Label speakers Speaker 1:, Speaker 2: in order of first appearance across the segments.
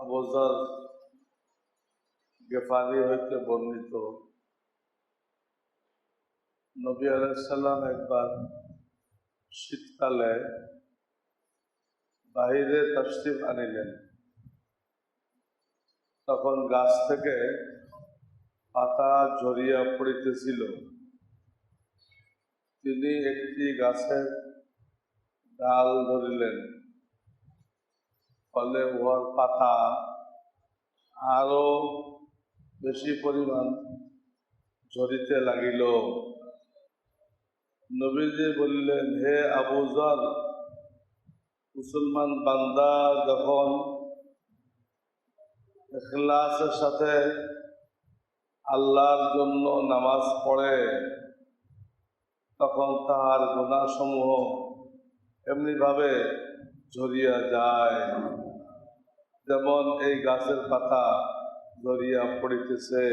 Speaker 1: আবুজার গেফারি হইতে বর্ণিত। নবী আলাইসাল্লাম একবার শীতকালে বাহিরে তশরিফ আনিলেন। তখন গাছ থেকে পাতা ঝরিয়া পড়িতেছিল। তিনি একটি গাছের ডাল ধরিলেন। ফলে উহার পাতা আরও বেশি পরিমাণ ঝরিতে লাগিল। নবীজি বললেন, হে আবু জর, মুসলমান বান্দা যখন এখলাসের সাথে আল্লাহর জন্য নামাজ পড়ে, তখন তাহার গুণাসমূহ এমনিভাবে ঝরিয়া যায়। যেমন এই গাছের পাতা ঝরিয়া পড়িতেছে।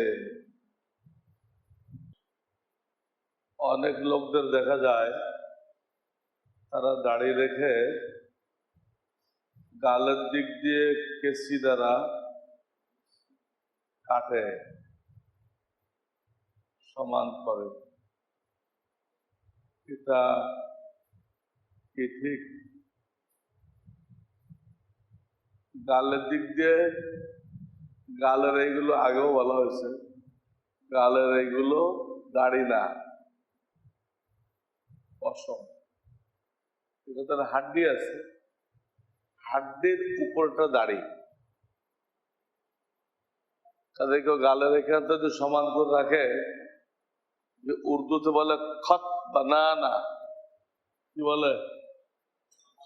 Speaker 1: অনেক লোকদের দেখা যায়, তারা দাড়ি রেখে গালের দিক দিয়ে কেসি দ্বারা কাটে, সমান করে। এটা কি ঠিক? গালের দিক দিয়ে গালের এইগুলো আগেও বলা হয়েছে। গালের এইগুলো দাড়ি না। পশম। তার হাড্ডি আছে। হাড্ডির উপরটা দাড়ি। তাদের কেউ গালের এখানে যদি সমান করে রাখে, যে উর্দুতে বলে খত বানানা। কি বলে?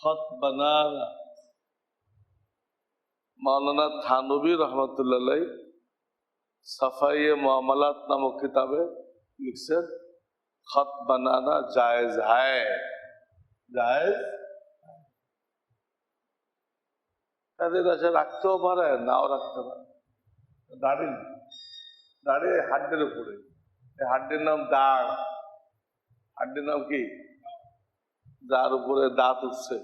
Speaker 1: খত বানানা। মাওলানা থানবী রহমতুল্লাহ সাফাই মামলাত নামক কিতাবে লিখছেন খত বানানা জায়েজ হ্যায় জায়েজ? তাদের কাছে রাখতেও পারে, নাও রাখতে পারে। দাড়ি। দাড়ি হাড্ডির উপরে। হাড্ডির নাম দাঁড়। হাড্ডির নাম কি? যার উপরে দাঁত উঠছে।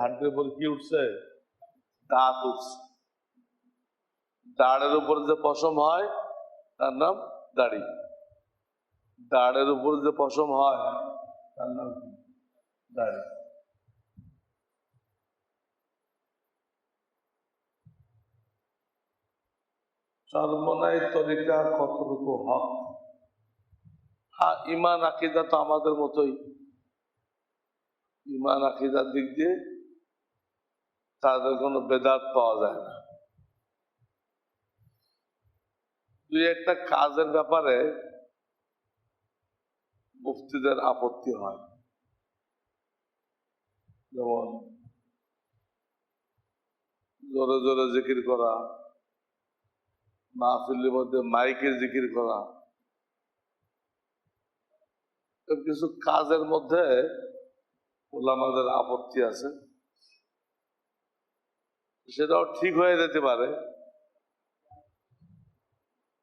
Speaker 1: হাড্ডির উপরে কি উঠছে? দাঁড়ের উপর যে পশম হয়, তার নাম দাড়ি। দাঁড়ের উপর যে পশম হয়, তার নাম দাড়ি। চর্মনাই তরিকা কতটুকু হক? হ্যাঁ ইমান আকিদা তো আমাদের মতোই। ইমান আকিদার দিক দিয়ে তাদের কোনো বেদাত পাওয়া যায় না। দুই একটা কাজের ব্যাপারে মুফতিদের আপত্তি হয়। যেমন, জোরে জোরে জিকির করা, মাহফিলের মধ্যে মাইকে জিকির করা। কিছু কাজের মধ্যে ওলামাদের আপত্তি আছে। সেটাও ঠিক হয়ে যেতে পারে।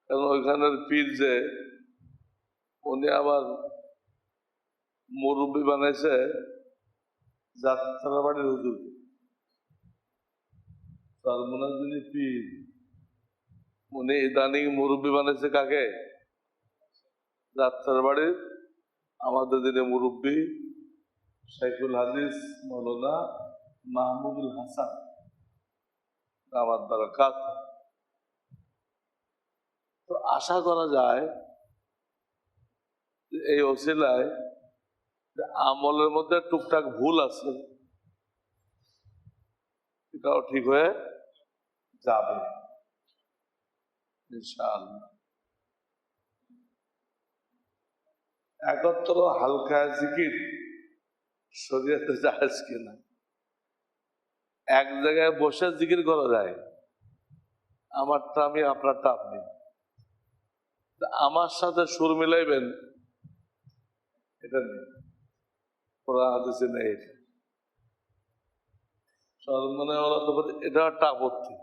Speaker 1: কারণ ওইখানের পীর যে, উনি আবার মুরব্বী বানাইছে যাত্রাবাড়ির হুজুর। তার মনে যিনি পীর। উনি ইদানিং মুরব্বী বানাইছে কাকে? যাত্রার বাড়ির আমাদের দিনে মুরব্বী, শাইখুল হাদিস, মৌলানা মাহমুদুল হাসান। আমার দ্বারা তো আশা করা যায় এই অসিলায় আমলের মধ্যে টুকটাক ভুল আছে, এটাও ঠিক হয়ে যাবে। একত্র হালকা জিকির, শরীয়তে জাহেজ কিনা। এক জায়গায় বসে জিকির করা যায়। আমারটা আমি, আপনারটা আপনি। আমার সাথে সুর মিলাইবেন? এটা নেই। কোরআন হাদিসে নেই সর্বমনে ওরা এটা একটা আপত্তি।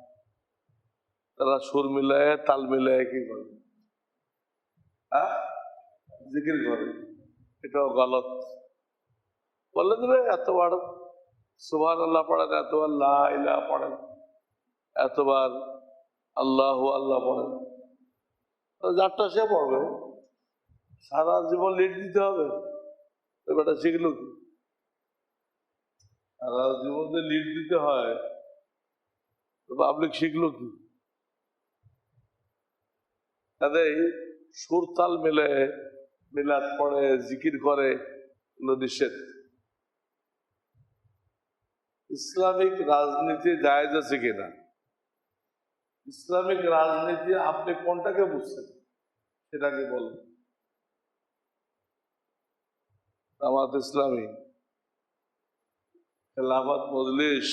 Speaker 1: তারা সুর মিলায়, তাল মিলায় কি করে? হ্যাঁ? জিকির করে। এটাও গলত। বলে দেবে, এত বড় সুভান আল্লাহ পড়েন এতবার ইলাহ পড়েন। এতবার আল্লাহ আল্লাহ পড়েন। যারটা সে পড়বে, সারা জীবন লিড দিতে হবে। এবারটা শিখলো কি? সারা জীবন যে লিড দিতে হয় পাবলিক শিখলো কি? কাজেই সুর তাল মিলে মিলাদ পড়ে, জিকির করে, এগুলো নিষেধ। ইসলামিক রাজনীতি জায়েজ আছে কিনা? ইসলামিক রাজনীতি আপনি কোনটাকে বুঝছেন? সেটাকে বলুন। জামাত ইসলামী। খেলাফত মজলিস।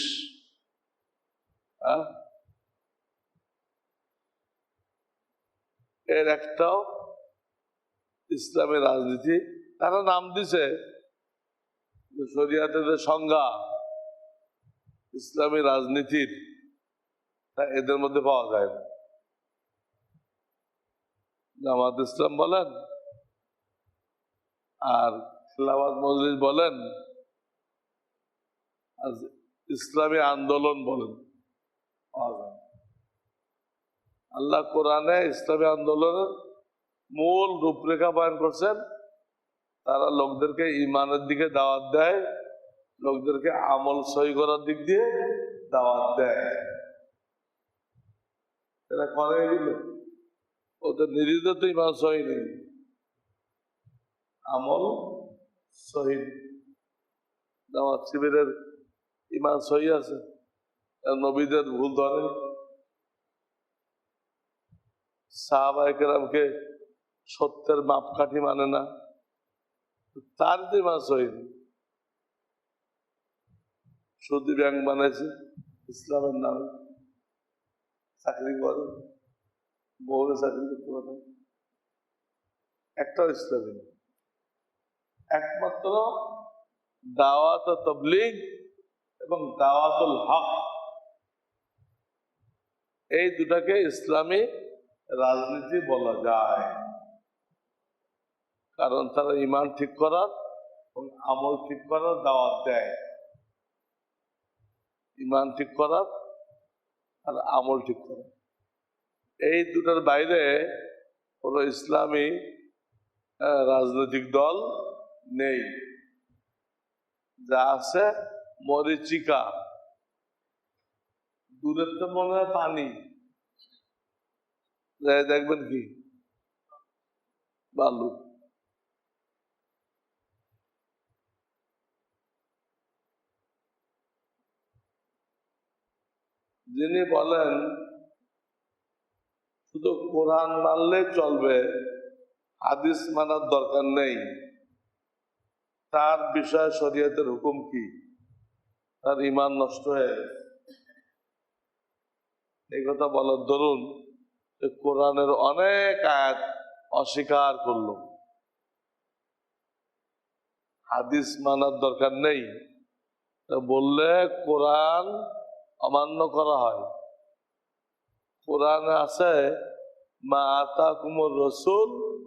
Speaker 1: হ্যাঁ? এর একটাও ইসলামের রাজনীতি। তারা নাম দিছে শরিয়াতের সংজ্ঞা। ইসলামী রাজনীতির এদের মধ্যে পাওয়া যায় না। জামাত ইসলাম বলেন আর খেলাবাদ মজলিস বলেন আর ইসলামী আন্দোলন বলেন। আল্লাহ কোরআনে ইসলামী আন্দোলনের মূল রূপরেখা বয়ন করছেন। তারা লোকদেরকে ইমানের দিকে দাওয়াত দেয়। লোকদেরকে আমল সই করার দিক দিয়ে দাওয়াত দেয়। এরা করে ওদের নিজেদের তো ইমান সহি আমল সহি দাওয়াত শিবিরের ইমান সহি আছে। নবীদের ভুল ধরে। সাহাবাহামকে সত্যের মাপকাঠি মানে না। তার তো ইমান সহি সুদী ব্যাংক বানাইছে, ইসলামের নামে। চাকরি করে, বউরে চাকরি করতে পারে। একটাও ইসলামী। একমাত্র দাওয়াত তবলিগ এবং দাওয়াতুল হক। এই দুটাকে ইসলামী রাজনীতি বলা যায়। কারণ তারা ইমান ঠিক করার এবং আমল ঠিক করার দাওয়াত দেয়। ইমান ঠিক করার আর আমল ঠিক করার এই দুটার বাইরে কোনো ইসলামী রাজনৈতিক দল নেই। যা আছে মরিচিকা। দূরের তো মনে হয় পানি। দেখবেন কি? বালু। যিনি বলেন, শুধু কোরআন মানলে চলবে, হাদিস মানার দরকার নেই। তার বিষয়ে শরীয়তের হুকুম কি? তার ইমান নষ্ট হয়ে। এই কথা বলার ধরুন যে কোরআনের অনেক আয়াত অস্বীকার করল। হাদিস মানার দরকার নেই। বললে কোরআন অমান্য করা হয়। কোরআনে আছে, মা আতা কুমর রসুল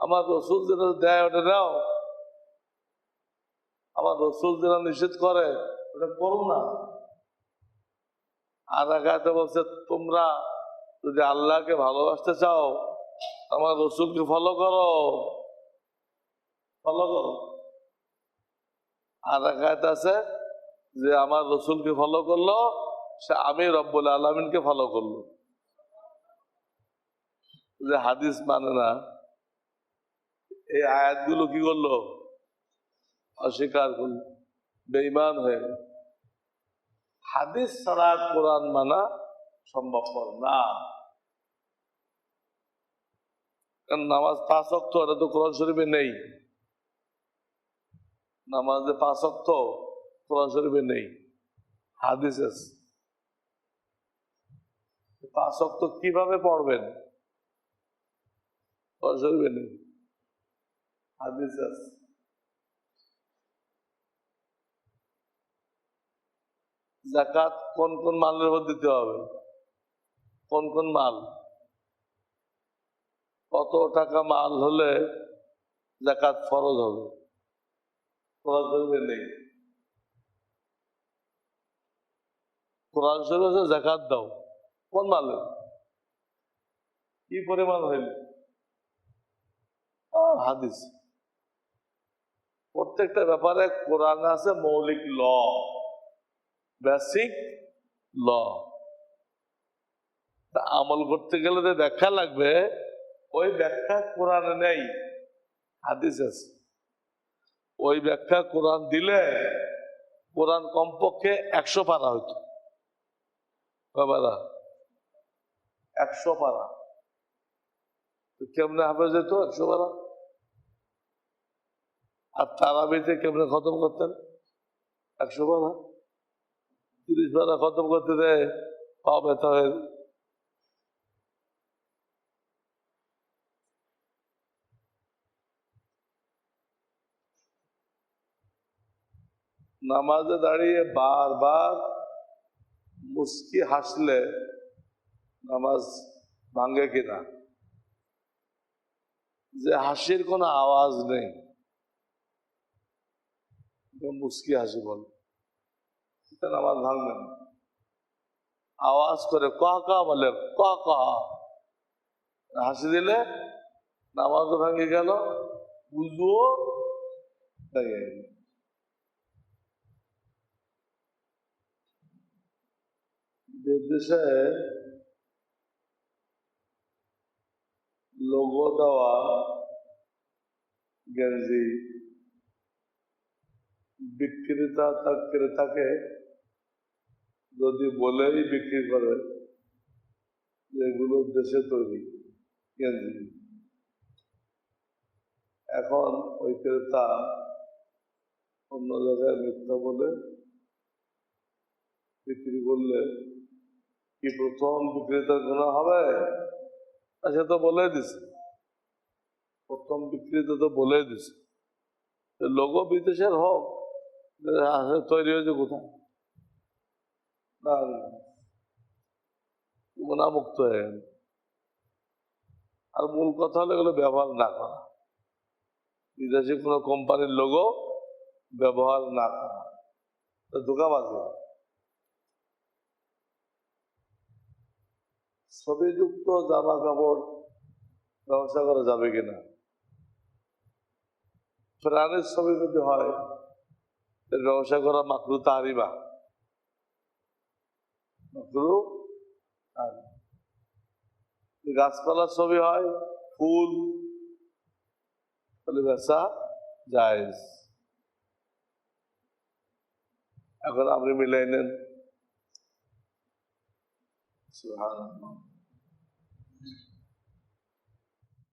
Speaker 1: আমার রসুল যেটা দেয়, ওটা নাও। আমার রসুল যেটা নিষেধ করে, ওটা করো না। আর একাতে বলছে, তোমরা যদি আল্লাহকে ভালোবাসতে চাও, আমার রসুলকে ফলো করো। ফলো করো। আর একাত আছে যে আমার রসুলকে ফলো করল, সে আমি রব্বুল আলমিনকে ফলো করল। যে হাদিস মানে না, এই আয়াতগুলো কি করল? অস্বীকার করল বেইমান হয়ে হাদিস ছাড়া কোরআন মানা সম্ভবপর না। কারণ নামাজ পাঁচ অক্ট এটা তো কোরআন শরীফে নেই। নামাজে পাঁচ অক্ট কোরআন নেই। হাদিস আছে পাঁচ অক্ট কীভাবে পড়বেন? কোরআন নেই। হাদিস আছে জাকাত কোন কোন মালের উপর দিতে হবে? কোন কোন মাল? কত টাকা মাল হলে জাকাত ফরজ হবে? ফরজ হবে নেই। কোরআন শরীফ জাকাত দাও, কোন মালে কি পরিমাণ হইল? হাদিস। প্রত্যেকটা ব্যাপারে কোরআন আছে মৌলিক ল, বেসিক ল। আমল করতে গেলে যে ব্যাখ্যা লাগবে, ওই ব্যাখ্যা কোরআনে নেই, হাদিস আছে। ওই ব্যাখ্যা কোরআন দিলে, কোরআন কমপক্ষে একশো পারা হইতো। বাবারা। একশো পারা। তো কেমনে হবে যেত একশো পারা? আর তারাবিতে কেমনে খতম করতেন একশো পারা। তিরিশ পারা খতম করতে দেয় পাও ব্যথা হয়ে নামাজে দাঁড়িয়ে বারবার মুস্কি হাসলে নামাজ ভাঙ্গে কিনা? যে হাসির কোনো আওয়াজ নেই। মুস্কি হাসি বল। নামাজ ভাঙবে না। আওয়াজ করে ক ক বলে, ক ক। হাসি দিলে নামাজও ভাঙে গেল বুঝব ভেঙে। গেল বিদেশে লোগো দেওয়া, গেঞ্জি বিক্রেতা তার ক্রেতাকে যদি বলেই বিক্রি করে যে এগুলো দেশে তৈরি, গেঞ্জি। এখন ওই ক্রেতা অন্য জায়গায় মিথ্যা বলে, বিক্রি করলে কি প্রথম বিক্রেতার গুণা হবে? সে তো বলে দিছে। প্রথম বিক্রেতা তো বলে দিছে। লোগো বিদেশের হোক তৈরি হয়েছে কোথায়? না গুণামুক্ত হয়ে গেল। আর মূল কথা হলো এগুলো ব্যবহার না করা। বিদেশি কোনো কোম্পানির লোগো ব্যবহার না করা। ধোকাবাজি হয় ছবিযুক্ত জামা কাপড় ব্যবসা করা যাবে কিনা? প্রাণের ছবি যদি হয় ব্যবসা করা মাকরু তাহারিবা মাকরু গাছপালার ছবি হয়, ফুল, তাহলে ব্যবসা জায়েজ। এখন আপনি মিলাই নেন। সুবহানাল্লাহ।